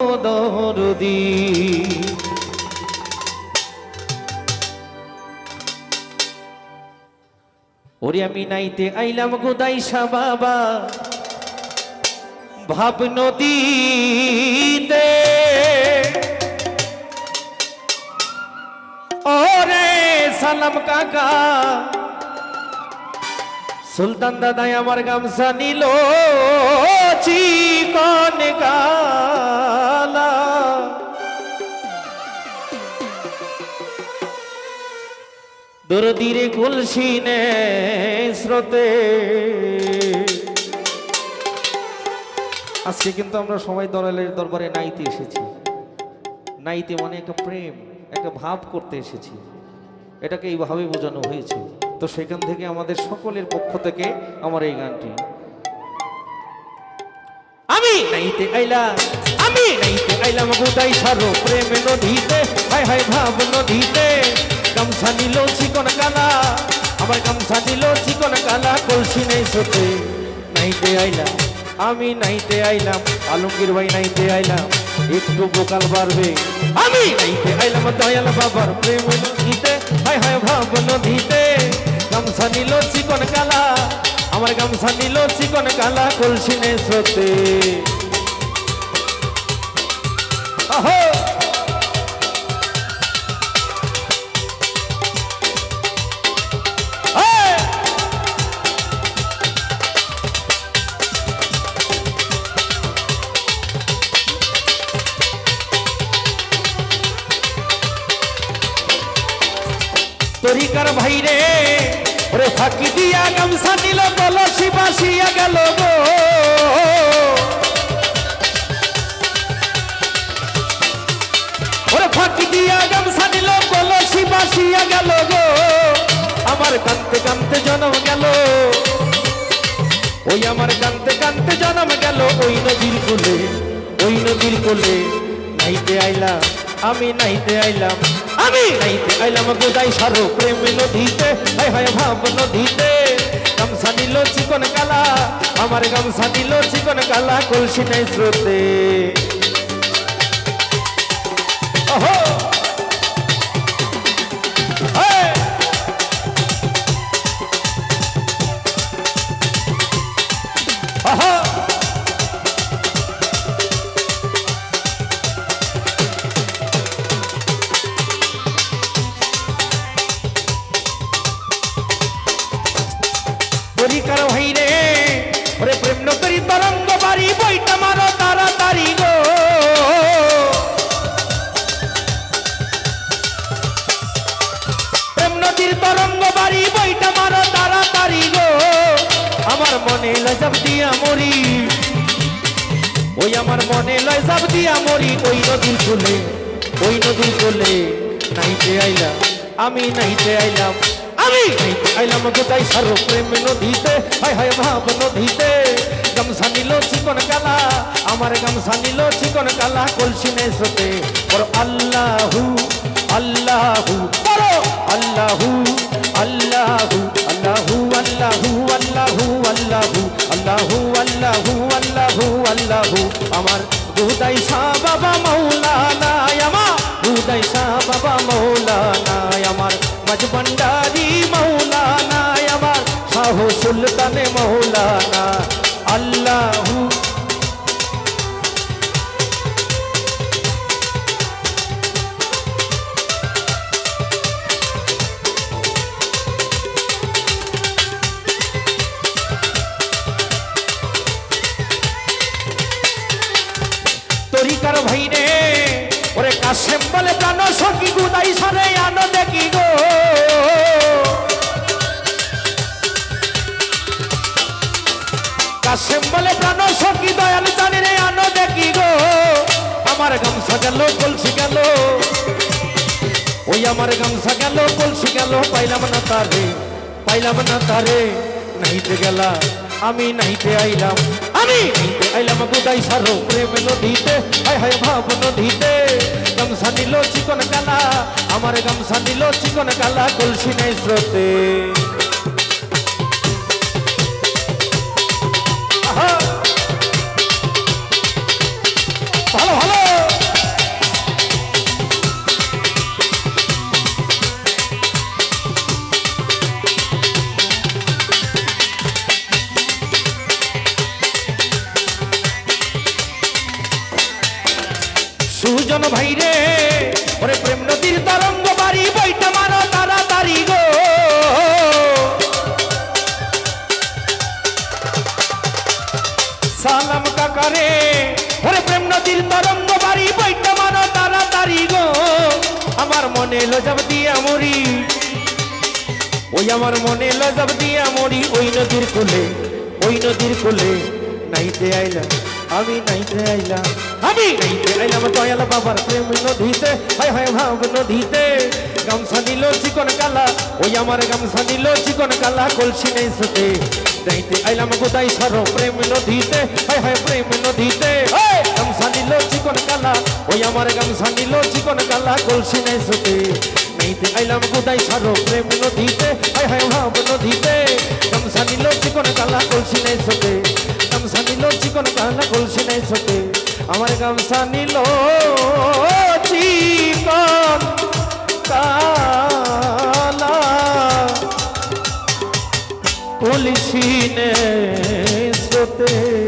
দরদি ওরে আমি নাইতে আইলাম গোদাইশা বাবা। ভাব নদীতে। ওরে সালাম কাকা। সুলতান দাদাই আমার গামছা নিল, চিকন কালা দরদিরে গুলসিনে স্রোতে আজকে কিন্তু আমরা সবাই দলালের দরবারে নাইতে এসেছি। নাইতে মানে একটা প্রেম, একটা ভাব করতে এসেছি। এটাকে এইভাবে বোঝানো হয়েছে। তো সেখান থেকে আমাদের সকলের পক্ষ থেকে আমার এই গানটি। আমি নাইতে আইলাম, আমি নাইতে আইলাম গোদাই সারো প্রেম নদীতে, হায় হায় ভাব নদীতে। গামছা নিল চিকন কালা, আমার গামছা নিল চিকন কালা, কলসি নেই সতে। নাইতে আইলাম, আমি নাইতে আইলাম, আলমগীর ভাই নাইতে আইলাম, একটু বোকাল বাড়বে। আমি নাইতে আইলাম, দয়াল বাবার প্রেম নদীতে, হায় হায় ভাব নদীতে। গামছা নিল চিকন কালা আমার গামছা নিল চিকন কালা কলসিনে সতে আহো! তরিকার ভাইরে ওরে ফাঁকি দিয়া গামছা নিল কলসি বাসিয়া গেল ওরে ফাঁকি দিয়া গামছা নিল কলসি বাসিয়া গেল গো। আমার কানতে কানতে জন্ম গেল। ওই আমার কানতে কানতে জন্ম গেল ওই নদীর কোলে, ওই নদীর কোলে। নাইতে আইলাম, আমি নাইতে আইলাম। আমি নাইতে আইলাম গোদাই সারো প্রেম নদীতে। হায় হায় ভাব নদীতে। গামছা নিল চিকন কালা, আমার গামছা নিল চিকন কালা, কলসি নাই স্রোতে। ওহো! নদীর তরঙ্গ বাড়ি, বইটা মারো তাড়াতাড়ি গো। আমার মনে লজাব দিয়া মরি ওই আমার মনে লজাব দিয়া মরি ওই নদীর কোলে, ওই নদীর কোলে নাইতে আইলাম, আমি নাইতে আইলাম, আমি আইলাম গোটাই সারো প্রেম নদীতে, হায় হায় ভাব নদীতে। গামছা নিল চিকন কালা, আমার গামছা নিল চিকন কালা, কলসি নে সতে বড় আল্লাহু আল্লাহু বড় আল্লাহু আল্লাহু আল্লাহু আল্লাহু আল্লাহু আল্লাহু আল্লাহু আল্লাহু আল্লাহু আল্লাহু। আমার দুদাই শাহ বাবা মৌলানা, আমার দুদাই শাহ বাবা মৌলানা, আমার মাঝ ভান্ডারি মৌলানা, আমার শাহ সুলতানে মৌলানা। আল্লাহু গেল, কলসি গেল। ওই আমার গামছা গেল, কলসি গেল। পাইলাম না তারে, পাইলাম না তারে। নাইতে গেলা, আমি নাইতে আইলাম। আমি নাইতে আইলাম গুদাই সারো প্রেম নদীতে। হায় হায় ভাব নদীতে। গামছা নিল চিকন কালা, আমার গামছা নিল চিকন কালা, কলসি নাই স্রোতে। সুজন রে। ওরে প্রেম নদীর তরঙ্গ বাড়ি বইটা মারো তাড়াতাড়ি গো। সালাম কাকারে ওরে প্রেম নদীর তরঙ্গ বাড়ি বইটা মারো তাড়াতাড়ি গো। আমার মনে লজব দিয়া মরি। ওই আমার মনে লজব দিয়া মরি। ওই নদীর কোলে, ওই নদীর কোলে নাইতে আইলাম। আমি নাইতে আইলাম। আমি নাইতে আইলাম, দয়াল বাবার প্রেম নদীতে। হায় হায় ভাব নদীতে। গামছা নিল চিকন কালা, ওই আমার গামছা নিল চিকন কালা, কলসি নেই সাথে নাইতে আইলাম গোদাই সারো প্রেম নদীতে। হায় হায় প্রেম নদীতে। গামছা নিল চিকন কালা, ওই আমার গামছা নিল চিকন কালা, কলসি নেই সাথে নাইতে আইলাম গোদাই সারো প্রেম নদীতে। হায় হায় ভাব নদীতে। গামছা নিল চিকন কালা, কলসি নেই সাথে গামছা নিল চিকন কালা। নেই সাথে